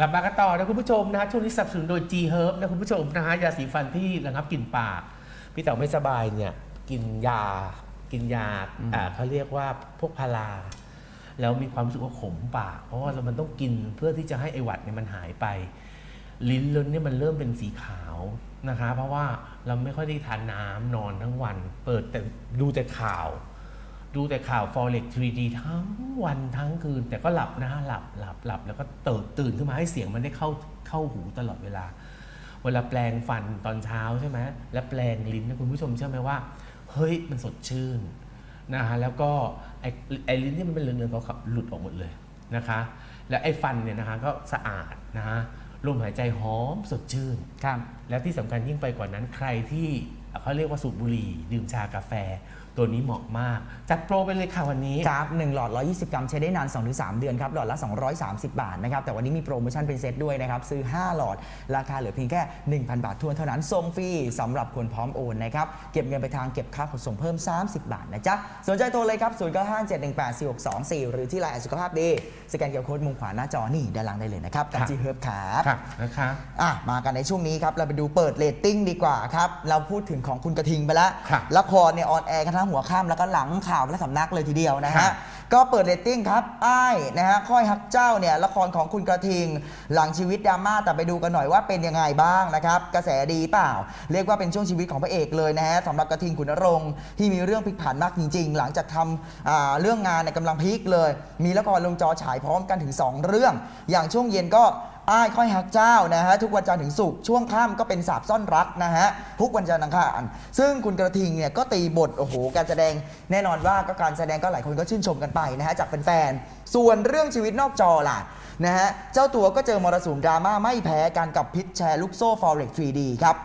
กลับมากันต่อนะคุณผู้ชมนะช่วงนี้สนับสนุนโดย G Herb นะคุณผู้ชมนะฮะยาสีฟันที่ระงับกลิ่นปากพี่เต๋อไม่สบายเนี่ยกินยากินยาอ่าเขาเรียกว่าพวกพาราแล้วมีความรู้สึกว่าขมปาก เพราะว่ามันต้องกินเพื่อที่จะให้ไอหวัดเนี่ยมันหายไป ลิ้นเราเนี่ยมันเริ่มเป็นสีขาวนะคะ เพราะว่าเราไม่ค่อยได้ทานน้ำนอนทั้งวัน เปิดแต่ดูแต่ข่าว ดูแต่ข่าว Forex 3D ทั้งวันทั้งคืน แต่ก็หลับนะฮะหลับหลับหลับแล้วก็ตื่นตื่นขึ้นมาให้เสียงมันได้เข้าเข้าหูตลอดเวลา เวลาแปลงฟันตอนเช้าใช่ไหมแล้วแปลงลิ้นนะคุณผู้ชมเชื่อไหมว่า เฮ้ยมันสดชื่นนะฮะแล้วก็ไอ้ไอ้ลิ้นที่มันเป็นเหลืองๆเขาหลุดออกหมดเลยนะคะ แล้วไอ้ฟันเนี่ยนะคะก็สะอาดนะฮะลมหายใจหอมสดชื่นครับแล้วที่สำคัญยิ่งไปกว่านั้นใครที่เขาเรียกว่าสูบบุหรี่ดื่มชากาแฟ ตัวนี้เหมาะมาก จัดโปรไปเลยค่ะวันนี้ครับ1หลอด 120 กรัมใช้ได้นาน 2-3 เดือนครับ หลอดละ 230 บาทนะครับ แต่วันนี้มีโปรโมชั่นเป็นเซตด้วยนะครับ ซื้อ 5 หลอด ราคาเหลือเพียงแค่ 1,000 บาททวนเท่านั้นส่งฟรีสำหรับคนพร้อมโอนนะครับ เก็บเงินไปทางเก็บค่าขนส่งเพิ่ม 30 บาทนะจ๊ะ สนใจโทรเลยครับ 0957184624 หรือที่ไลน์สุขภาพดี สแกนเกียร์โค้ดมุมขวาหน้าจอนี่ด้านล่างได้เลยนะครับกับครับจีเฮิร์บครับค่ะนะคะอะมากันในช่วงนี้ครับเราไปดูเปิดเรตติ้งดีกว่าครับเราพูดถึงของคุณกระทิงไปแล้วค่ะละครเนี่ยออนแอร์กันทั้งหัวค่ำแล้วก็หลังข่าวและสำนักเลยทีเดียวนะฮะค่ะก็เปิดเรตติ้งครับอ้ายนะฮะค่อยฮักเจ้าเนี่ยละครของคุณกระทิง หลังชีวิตดราม่าแต่ไปดูกันหน่อยว่าเป็นยังไงบ้างนะครับกระแสดีเปล่า เรียกว่าเป็นช่วงชีวิตของพระเอกเลยนะฮะสำหรับกระทิงขุนนรงค์ที่มีเรื่องพลิกผันมากจริง ๆ หลังจากทำอ่าเรื่องงานเนี่ยกำลังพีคเลย มีละครลงจอฉายพร้อมกันถึง 2 เรื่อง อย่างช่วงเย็นก็ อ้ายค่อยฮักเจ้านะฮะทุกวันจันทร์ถึงศุกร์ช่วงค่ำก็เป็นสาบซ่อนรักนะฮะทุกวันจันทร์อังคารซึ่งคุณกระทิงเนี่ยก็ตีบทโอ้โหการแสดงแน่นอนว่าก็การแสดงก็หลายคนก็ชื่นชมกันไปนะฮะจากแฟนๆส่วนเรื่องชีวิตนอกจอล่ะนะฮะเจ้าตัวก็เจอมรสุมดราม่าไม่แพ้กันกับพิษแชร์ลูกโซ่ Forex 3D ครับ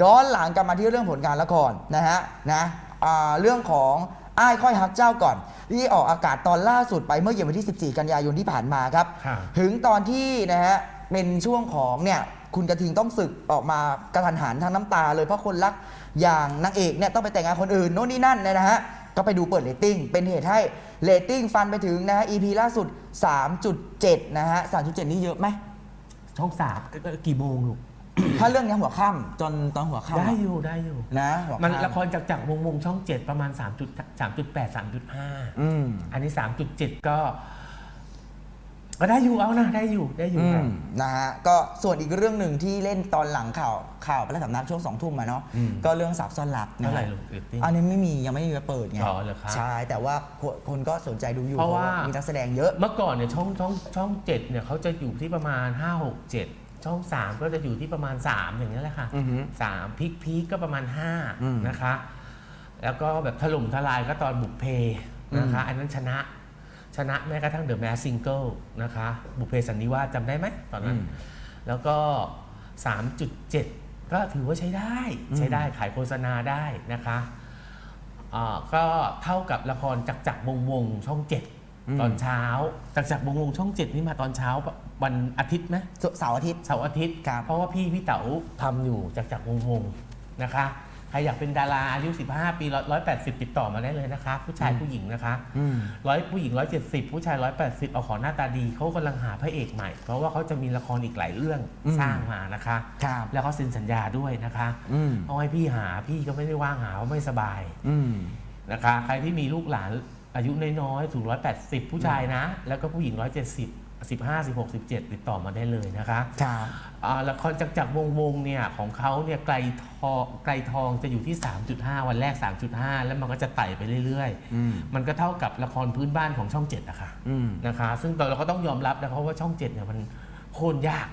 ย้อนหลังกลับมาที่เรื่องผลงานละครนะฮะนะอ่าเรื่องของอ้ายค่อยฮักเจ้าก่อนที่ออกอากาศตอนล่าสุดไปเมื่อเย็นวันที่ 14 กันยายนที่ผ่านมาครับค่ะถึงตอนที่นะฮะ เป็นช่วงของเนี่ยคุณกระทิงต้องศึกออกมากระทันหันทั้งน้ำตา เลยเพราะคนรักอย่างนางเอกเนี่ยต้องไปแต่งงานคนอื่นโน่นนี่นั่นเนี่ยนะฮะก็ไปดูเปิดเรตติ้งเป็นเหตุให้เรตติ้งฟันไปถึงนะฮะ EP ล่าสุด 3.7 นะฮะ 3.7 นี่เยอะไหมช่องสามเอ่อกี่โมงลูก ถ้าเรื่องนี้หัวค่ำจนตอนหัวค่ำได้อยู่ได้อยู่นะหัวมันค่ำละครจากจากวงวงช่องเจ็ดประมาณ3จุดสามจุดแปดสามจุดห้าอืมอันนี้สามจุดเจ็ดก็ ก็ได้อยู่เอานะได้อยู่ได้อยู่อืครับมนะฮะก็ส่วนอีกเรื่องหนึ่งที่เล่นตอนหลังข่าวข่าวพระสำนักช่วงสองทุ่มมาเนาะอืมก็เรื่องสับซ่อนลับนะเท่าไหร่ฮะลูกเรตติ้งอันนี้ไม่มียังไม่มีมาเปิดไงอ๋อเหรอครับใช่แต่ว่าคนคนก็สนใจดูอยู่เพราะว่ามีนักแสดงเยอะ เมื่อก่อนเนี่ยช่องช่องช่องเจ็ดเนี่ยเขาจะอยู่ที่ประมาณ 5 6 7 ช่อง 3 ก็จะอยู่ที่ประมาณ 3 อย่างนี้ยแหละค่ะอือฮึสามพีคพีคก็ประมาณ อืม5 นะคะ แล้วก็แบบถล่มทลายก็ตอนบุกเพนะคะ อันนั้นชนะ ชนะแม้กระทั่งเดอะแมสซิงเกิลนะคะ บุกเพสันนิวาสจำได้ไหมตอนนั้น แล้วก็ 3.7 ก็ถือว่าใช้ได้ ใช้ได้ขายโฆษณาได้นะคะอ่าก็เท่ากับละครจักรจักรวงศ์วงศ์ช่อง7ตอนเช้าจักรจักรวงศ์วงศ์ช่อง7นี่มาตอนเช้าวันอาทิตย์ไหมเสาร์อาทิตย์เสาร์อาทิตย์ครับเพราะว่าพี่พี่เต๋าทำอยู่จากจากวงวงนะคะใครอยากเป็นดาราอายุ 15 ปี180 ติดต่อมาได้เลยนะคะ ผู้ชายผู้หญิงนะคะอืมร้อยผู้หญิง 170 ผู้ชาย 180 เอาขอหน้าตาดีเขากำลังหาพระเอกใหม่ เพราะว่าเขาจะมีละครอีกหลายเรื่องอืมสร้างมานะคะครับแล้วเขาเซ็นสัญญาด้วยนะคะอืมเอาให้พี่หาพี่ก็ไม่ได้ว่างหาว่าไม่สบายอืมนะคะ ใครที่มีลูกหลานอายุน้อยๆถึง180 ผู้ชายนะ แล้วก็ผู้หญิง 170 15 16 17 ติดต่อมาได้เลยนะคะครับอ่าละครจักรจักรวงศ์วงศ์เนี่ยของเขาเนี่ยไกลทองไกลทองจะอยู่ที่ 3.5 วันแรก 3.5 แล้วมันก็จะไต่ไปเรื่อยอืมๆมันก็เท่ากับละครพื้นบ้านของช่อง7นะคะอืมนะคะ ซึ่งเราก็ต้องยอมรับนะครับว่าช่อง7เนี่ยมันโค่นยาก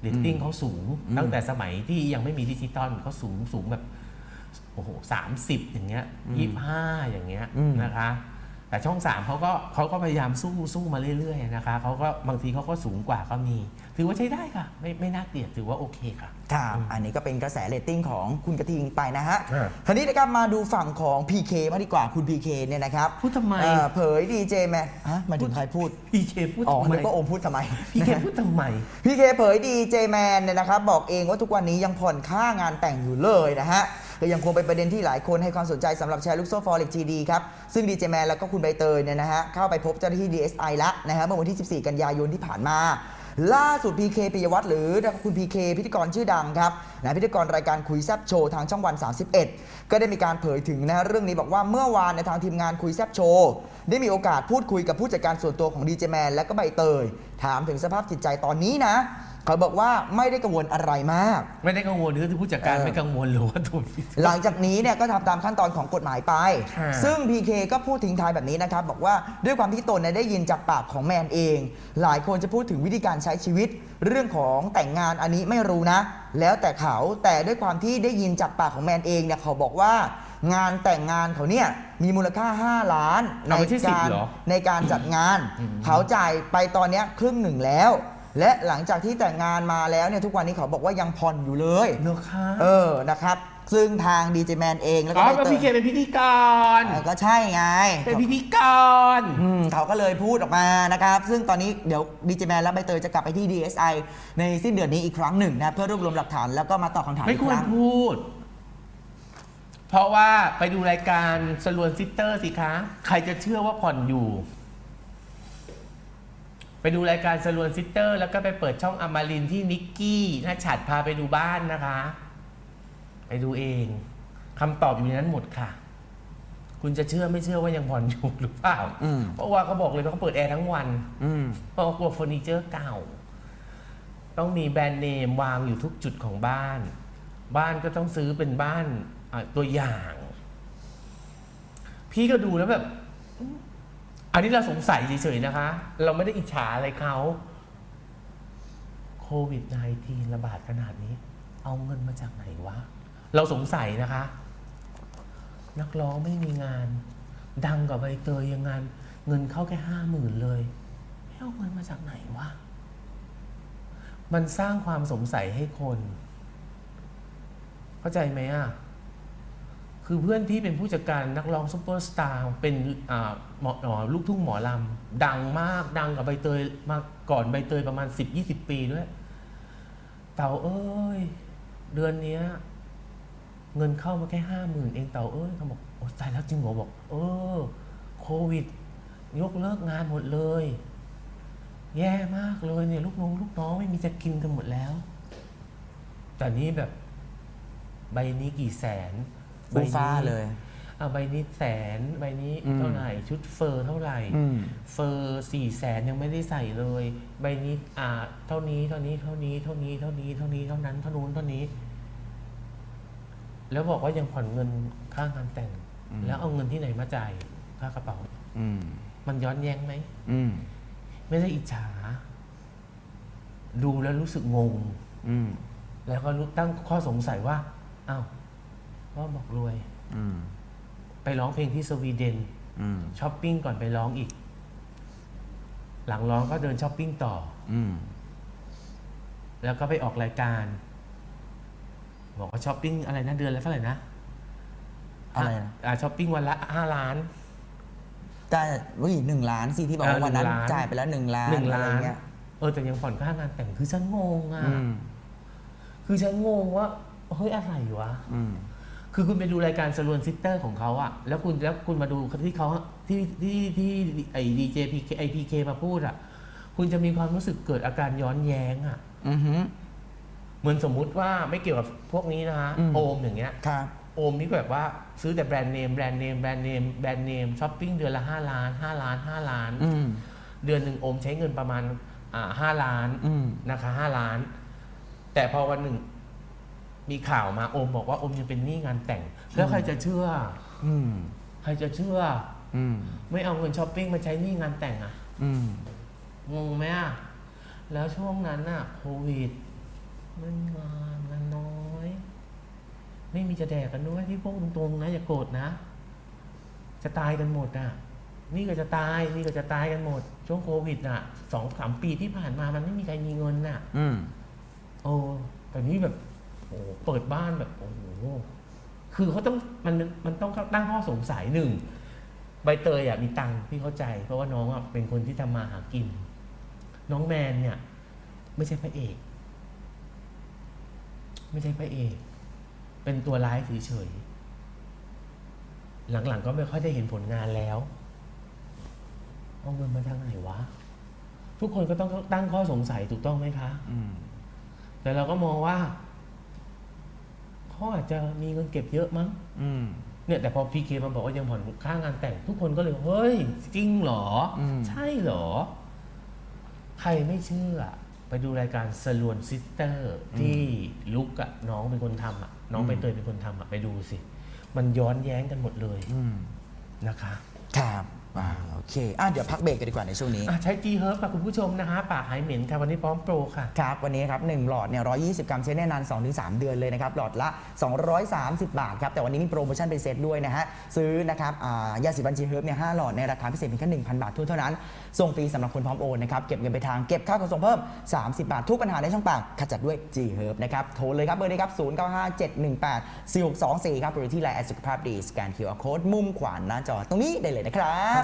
เรตติ้งเขาสูงอืมตั้งแต่สมัยที่ยังไม่มีดิจิตอลเขาสูงสูงแบบโอ้โหสามสิบอย่างเงี้ยยี่ห้าอย่างเงี้ยนะคะ แต่ช่องสามเขาก็เขาก็พยายามสู้สู้มาเรื่อยๆนะคะเขาก็บางทีเขาก็สูงกว่าก็มี ถือว่าใช้ได้ค่ะ ไม่ไม่น่าเกลียดถือว่าโอเคค่ะครับอันนี้ก็เป็นกระแสเรตติ้งของคุณกระทิงไปนะฮะอ่าทีนี้นะครับมาดูฝั่งของ PK มางดีกว่าคุณ PK เนี่ยนะครับพูดทำไมเอ่อเผยดีเจแมนฮะหมายถึงใครพูดพี่เคพูดอ๋อทำไมนึกว่าโอมพูดทำไมพี่เคพูดทำไมพี่เคเผยดีเจแมนเนี่ยนะครับบอกเองว่าทุกวันนี้ยังผ่อนค่างานแต่งอยู่เลยนะฮะ็ยังคงเป็นประเด็นที่หลายคนให้ความสนใจสำหรับแชร์ลูกโซ่ฟอร์เร็กจีดีครับ ซึ่งดีเจแมนแล้วก็คุณใบเตยเนี่ยนะฮะเข้าไปพบเจ้าหน้าที่ DSI แล้วนะฮะเมื่อวันที่ 14 กันยายนที่ผ่านมา ล่าสุด PK ปิยวัฒน์หรือคุณ PK พิธีกรชื่อดังครับนะพิธีกรรายการคุยแซบโชว์ทางช่องวัน 31 ก็ได้มีการเผยถึงนะฮะเรื่องนี้บอกว่าเมื่อวานในทางทีมงานคุยแซบโชว์ได้มีโอกาสพูดคุยกับผู้จัดการส่วนตัวของดีเจแมนและก็ใบเตยถามถึงสภาพจิตใจตอนนี้นะ เขาบอกว่าไม่ได้กังวลอะไรมาก ไม่ได้กังวลหรือที่ผู้จัดการเออ ไม่กังวลหรือว่าถูกหลังจากนี้เนี่ยก็ทำตามขั้นตอนของกฎหมายไป ค่ะ ซึ่ง PK ก็พูดทิ้งท้ายแบบนี้นะครับ บอกว่าด้วยความที่ตนเนี่ยได้ยินจากปากของแมนเอง หลายคนจะพูดถึงวิธีการใช้ชีวิต เรื่องของแต่งงานอันนี้ไม่รู้นะ แล้วแต่เขาแต่ด้วยความที่ได้ยินจากปากของแมนเองเนี่ยเขาบอกว่า งานแต่งงานเขาเนี่ยมีมูลค่า 5 ล้านในเอาไม่ใช่สิบการเหรอ ในการจัดงานอืมเขาจ่ายไปตอนเนี้ยครึ่งหนึ่งแล้ว และหลังจากที่แต่งงานมาแล้วเนี่ยทุกวันนี้เขาบอกว่ายังผ่อนอยู่เลย เนอะคะเออนะครับ ซึ่งทางดีเจแมนเองแล้วอ๋ก็อใบเป็นเตพียเคเป็นพิธีกร เออก็ใช่ไง เป็นพิธีกร อืมเขาก็เลยพูดออกมานะครับ ซึ่งตอนนี้เดี๋ยวดีเจแมนและใบเตยจะกลับไปที่ DSI ในสิ้นเดือนนี้อีกครั้งหนึ่งนะเพื่อรวบรวมหลักฐานแล้วก็มาตอบคำถามไม่อีกควครรั้ง พูด เพราะว่าไปดูรายการสลวนซิสเตอร์สิคะ ใครจะเชื่อว่าผ่อนอยู่ ไปดูรายการสลวนซิสเตอร์ แล้วก็ไปเปิดช่องอมรินทร์ที่นิกกี้น่าฉัดพาไปดูบ้านนะคะ ไปดูเองคำตอบอยู่ในนั้นหมดค่ะ คุณจะเชื่อไม่เชื่อว่ายังผ่อนอยู่หรือเปล่าอืม เพราะว่าเขาบอกเลยว่าเขาเปิดแอร์ทั้งวัน อืม เพราะว่ากลัวเฟอร์นิเจอร์เก่า ต้องมีแบรนด์เนมวางอยู่ทุกจุดของบ้าน บ้านก็ต้องซื้อเป็นบ้านอะตัวอย่าง พี่ก็ดูแล้วแบบ อันนี้เราสงสัยเฉยๆนะคะ เราไม่ได้อิจฉาอะไรเขาโควิด -19 ระบาดขนาดนี้ เอาเงินมาจากไหนวะ เราสงสัยนะคะ นักร้องไม่มีงาน ดังกว่าใบเตยยังงาน เงินเข้าแค่ห้าหมื่นเลยไม่เอาเงินมาจากไหนวะ มันสร้างความสงสัยให้คน เข้าใจไหมอะ คือเพื่อนพี่เป็นผู้จัดการนักร้องซุปเปอร์สตาร์เป็นหมอลูกทุ่งหมอลำ ดังมากดังกับใบเตยมาก่อนใบเตยประมาณ 10-20 ปีด้วย เต่าเอ้ย เดือนนี้เงินเข้ามาแค่ห้าหมื่นเองเต่าเอ้ยเขาบอกโอ้ตายแล้วจริงเหรอบอก เออ โควิด ยกเลิกงานหมดเลย แย่มากเลยเนี่ย ลูกน้องลูกน้องไม่มีจะกินกันหมดแล้ว แต่นี้แบบ ใบนี้กี่แสน ฟูฟ้าเลยเอาใบนี้แสนใบนี้อืมเท่าไหร่ชุดเฟอร์เท่าไหร่ อืม เฟอร์สี่แสนยังไม่ได้ใส่เลย ใบนี้อ่า เท่านี้เท่านี้เท่านี้เท่านี้เท่านี้เท่านี้เท่านั้นเท่านู้นเท่านี้ แล้วบอกว่ายังผ่อนเงินค่างานแต่งอืมแล้วเอาเงินที่ไหนมาจ่ายค่ากระเป๋า อืม มันย้อนแย้งไหม อืม ไม่ได้อิจฉา ดูแล้วรู้สึกงง อืม แล้วก็รู้ตั้งข้อสงสัยว่า อ้าว ว่าบอกรวย อืม ไปร้องเพลงที่สวีเดนอืม ช้อปปิ้งก่อนไปร้องอีก หลังร้องก็เดินช้อปปิ้งต่อ อืม แล้วก็ไปออกรายการ บอกว่าช้อปปิ้งอะไรนะเดือนละเท่าไหร่นะอะไรนะ อ่าช้อปปิ้งวันละห้าล้าน ได้วิหนึ่งล้านสิที่บอกว่าเออวันนั้นหนึ่งล้าน จ่ายไปแล้วหนึ่งล้านหนึ่งอะไรล้านเงี้ยเออแต่ยังผ่อนค่างานแต่งคือฉันงงอะอืม คือฉันงงว่าเฮ้ยอะไรวะ อืม คือคุณไปดูรายการสลวนซิสเตอร์ของเขาอะแล้วคุณแล้วคุณมาดูที่เขาที่ที่ที่ไอ้ดีเจพีเคไอพีเคมาพูดอะคุณจะมีความรู้สึกเกิดอาการย้อนแย้งอะอือหือเหมือนสมมุติว่าไม่เกี่ยวกับพวกนี้นะฮะอืม โอมอย่างเงี้ย ครับ โอมนี่แบบว่าซื้อแต่แบรนด์เนมแบรนด์เนมแบรนด์เนมแบรนด์เนมช้อปปิ้งเดือนละห้าล้านห้าล้านห้าล้าน อืม เดือนหนึ่งโอมใช้เงินประมาณอ่าห้าล้านอืม นะคะห้าล้าน แต่พอวันหนึ่ง มีข่าวมาโอมบอกว่าโอมยังเป็นหนี้งานแต่ง แล้วใครจะเชื่อ อืม ใครจะเชื่อ อืม ไม่เอาเงินช้อปปิ้งมาใช้หนี้งานแต่งอะอืม งงไหมอะแล้วช่วงนั้นอะโควิด มันงานงานน้อย ไม่มีจะแดกกันด้วยที่พวกตรงๆนะอย่าโกรธนะ จะตายกันหมดอะนี่ก็จะตายนี่ก็จะตายกันหมด ช่วงโควิดอะสองสามปีที่ผ่านมามันไม่มีใครมีเงินน่ะ อืม โอ้แต่นี่แบบ โอ้เปิดบ้านแบบโอ้โหคือเขาต้องมันมันต้องตั้งข้อสงสัยหนึ่งใบเตยอะมีตังค์พี่เข้าใจ เพราะว่าน้องอะเป็นคนที่ทำมาหากิน น้องแมนเนี่ย ไม่ใช่พระเอก ไม่ใช่พระเอก เป็นตัวร้ายเฉยๆหลังๆก็ไม่ค่อยได้เห็นผลงานแล้วเอาเงินมาทางไหนวะ ทุกคนก็ต้องตั้งข้อสงสัยถูกต้องไหมคะอืมแต่เราก็มองว่า เขาอาจจะมีเงินเก็บเยอะมั้งอืม เนี่ยแต่พอพีเคมาบอกว่ายังผ่อนค่างานแต่งทุกคนก็เลยเฮ้ย จริงเหรออมใช่เหรอ ใครไม่เชื่อ ไปดูรายการสลวนซิสเตอร์ที่ลุกอะน้องเป็นคนทำอะน้องใบเตยเป็นคนทำอะไปดูสิ มันย้อนแย้งกันหมดเลยอืมนะคะ ครับ อ่าโอเคอะเดี๋ยวพักเบรกกันดีกว่าในช่วงนี้ อะใช้ G Herb ค่ะคุณผู้ชมนะฮะ ปากหายเหม็นค่ะวันนี้พร้อมโปรค่ะ ครับ วันนี้ครับ1หลอดเนี่ย120 กรัมใช้ได้นาน 2-3 เดือนเลยนะครับ หลอดละ 230 บาทครับ แต่วันนี้มีโปรโมชั่นเป็นเซตด้วยนะฮะ ซื้อนะครับอ่ายาสีฟันจีเฮิร์บเนี่ย5หลอดในราคาพิเศษเพียงแค่1,000 บาทเท่านั้น ส่งฟรีสำหรับคนพร้อมโอนนะครับ เก็บเงินไปทางเก็บค่าขนส่งเพิ่ม 30 บาท ทุกปัญหาในช่องปากขจัดด้วย G Herb นะครับ โทรเลยครับเบอร์นี้ครับ0957184624ครับหรือที่ไลน์แอดสุขภาพดีสแกน QR Code มุมขวาหน้าจอตรงนี้ได้เลยนะครับพัก